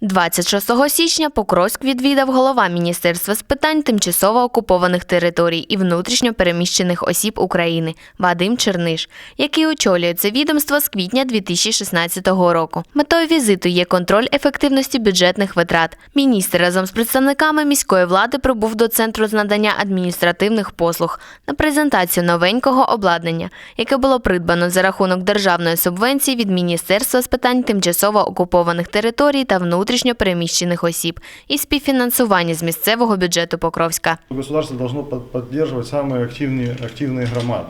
26 січня Покровськ відвідав голова Міністерства з питань тимчасово окупованих територій і внутрішньо переміщених осіб України Вадим Черниш, який очолює це відомство з квітня 2016 року. Метою візиту є контроль ефективності бюджетних витрат. Міністр разом з представниками міської влади прибув до центру з надання адміністративних послуг на презентацію новенького обладнання, яке було придбано за рахунок державної субвенції від Міністерства з питань тимчасово окупованих територій та внутрішньо переміщених осіб і співфінансування з місцевого бюджету Покровська. Государство должно под- поддерживать самые активные, активные громады.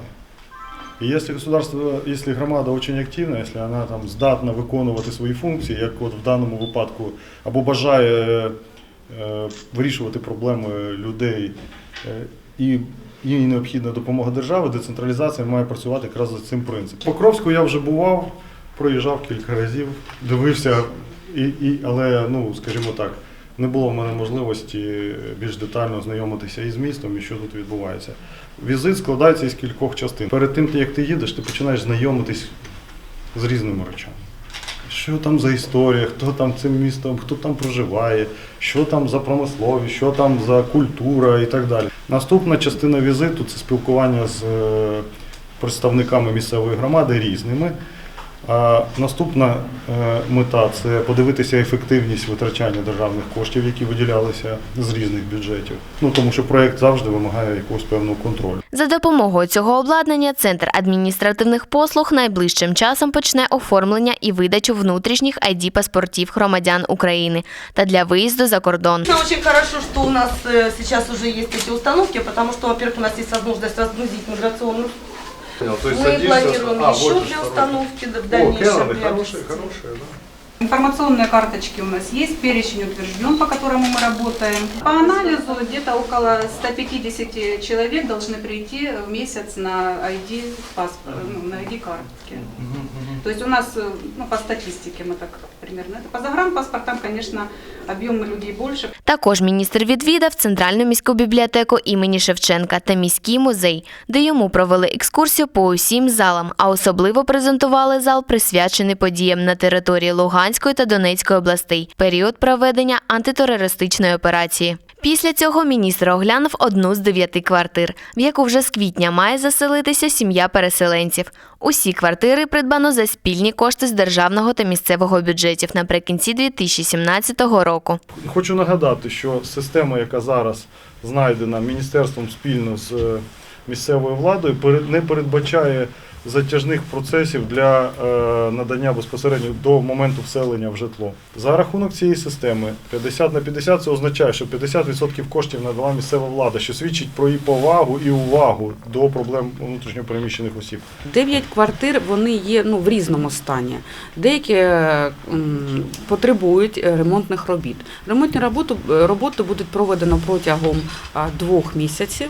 И если государство, если громада очень активна, если она там здатна виконувати свої функції, як от в даному випадку, або бажає е, вирішувати проблеми людей, е, і їй необхідна допомога держави, децентралізація має працювати якраз за цим принципом. Покровську я вже бував, проїжджав кілька разів, дивився, і, і, але, ну, скажімо так, не було в мене можливості більш детально знайомитися із містом і що тут відбувається. Візит складається із кількох частин. Перед тим, як ти їдеш, ти починаєш знайомитись з різними речами. Що там за історія, хто там цим містом, хто там проживає, що там за промисловість, що там за культура і так далі. Наступна частина візиту це спілкування з е, представниками місцевої громади різними. А наступна е, мета це подивитися ефективність витрачання державних коштів, які виділялися з різних бюджетів. Ну тому що проект завжди вимагає якогось певного контролю. За допомогою цього обладнання Центр адміністративних послуг найближчим часом почне оформлення і видачу внутрішніх id паспортів громадян України та для виїзду за кордон. Конечно, очень хорошо, что у нас э, сейчас уже есть эти установки, потому что, во-первых, у нас есть возможность разгрузить миграционную. Понял, то есть Мы садишься, планируем а, еще для установки в О, дальнейшем. Приобрести. хорошие, хорошие, да. Информационные карточки у нас есть, перечень утвержден, по которому мы работаем. По анализу где-то около 150 человек должны прийти в месяц на ID, паспорт, ну, на ID карточки. То есть у нас, э, ну, по статистике мы так примерно. Это по загранпаспортам, конечно, объемы людей больше. Також міністр відвідав Центральну міську бібліотеку імені Шевченка та міський музей, де йому провели екскурсію по усім залам, а особливо презентували зал, присвячений подіям на території Луганської та Донецької областей, період проведення антитерористичної операції. Після цього міністр оглянув одну з дев'яти квартир, в яку вже з квітня має заселитися сім'я переселенців. Усі квартири придбано за спільні кошти з державного та місцевого бюджетів наприкінці 2017 року. Хочу нагадати, що система, яка зараз знайдена міністерством спільно з е, місцевою владою, не передбачає затяжних процесів для е, надання безпосередньо до моменту вселення в житло. За рахунок цієї системи 50 на 50 це означає, що 50% коштів надала місцева влада, що свідчить про її повагу і увагу до проблем внутрішньопереміщених осіб. Дев'ять квартир вони є ну, в різному стані. Деякі е, м, потребують е, ремонтних робіт. Ремонтні роботи, роботи будуть проведено протягом двох місяців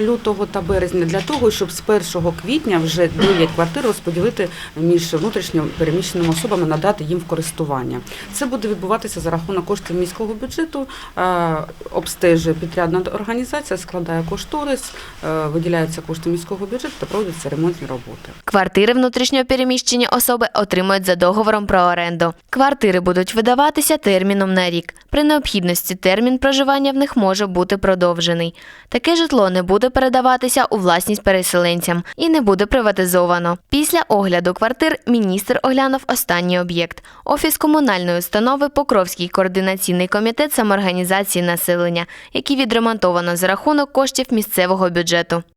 лютого та березня для того, щоб з 1 квітня вже 9 квартир розподілити між внутрішньо переміщеними особами, надати їм в користування. Це буде відбуватися за рахунок коштів міського бюджету. Обстежує підрядна організація, складає кошторис, е, виділяються кошти міського бюджету та проводяться ремонтні роботи. Квартири внутрішньо переміщені особи отримують за договором про оренду. Квартири будуть видаватися терміном на рік. При необхідності термін проживання в них може бути продовжений. Таке житло не буде передаватися у власність переселенцям і не буде приватизовано. Після огляду квартир міністр оглянув останній об'єкт офіс комунальної установи Покровський координаційний комітет самоорганізації населення, який відремонтовано за рахунок коштів місцевого бюджету.